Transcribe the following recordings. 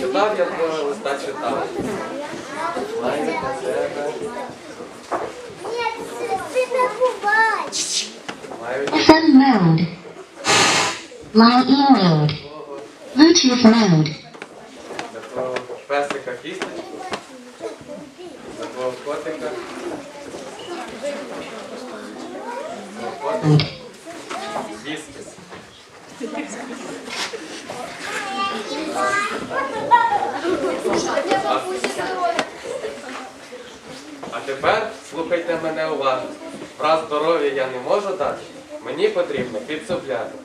читав я твого листа читав. Маю для тебе. Маю FM mode. Line E mode. Bluetooth mode. для твого песика кісточку. Для твого котика. Твого котика. Віскіс. А тепер слухайте мене уважно. Раз здоров'я я не можу дати, мені потрібно підсобляти.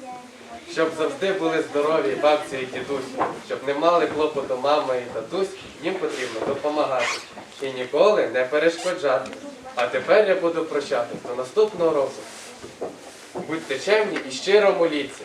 Щоб завжди були здорові бабці і дідусь, щоб не мали клопоту мама і татусь, їм потрібно допомагати і ніколи не перешкоджати. А тепер я буду прощати до наступного року. Будьте чемні і щиро моліться.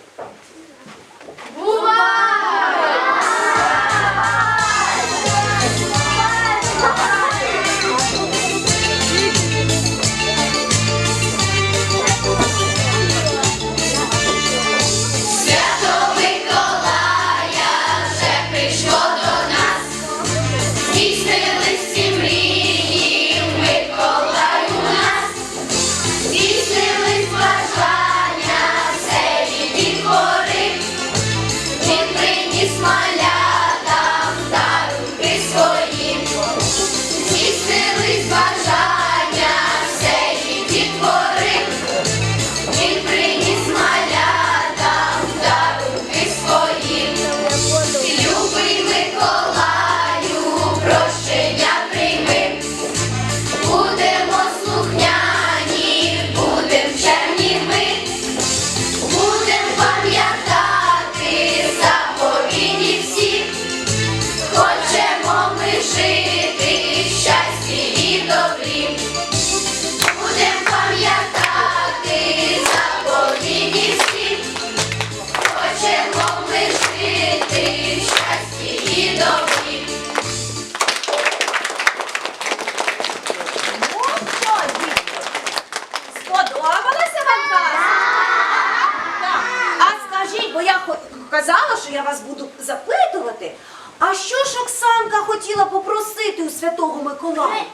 Казала, що я вас буду запитувати. А що ж Оксанка хотіла попросити у Святого Миколая?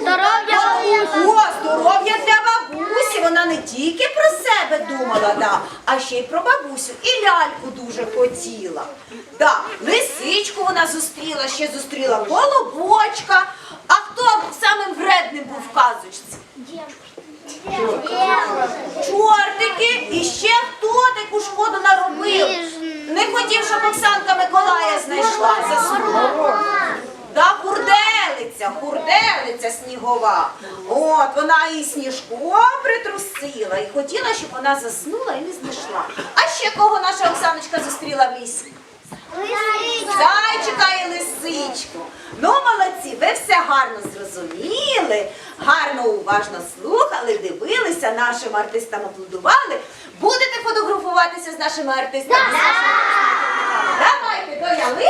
Здоров'я О, здоров'я для бабусі. Вона не тільки про себе думала, да, а ще й про бабусю. І ляльку дуже хотіла. Да, лисичку вона зустріла, ще зустріла колобочка. А хто самим вредним був в казочці? Чортики і ще хто таку шкоду наробив? Хотів, щоб Оксанка Миколая знайшла заснула. Да, хурделиця, хурделиця снігова. От вона і сніжком притрусила і хотіла, щоб вона заснула і не знайшла. А ще кого наша Оксаночка зустріла в лісі? Зайчика і лисичку. Ну, молодці, ви все гарно зрозуміли, гарно уважно слухали, дивилися, нашим артистам аплодували. Будете фотографуватися з нашими артистами? З нашими артистами? Давайте до ялинки.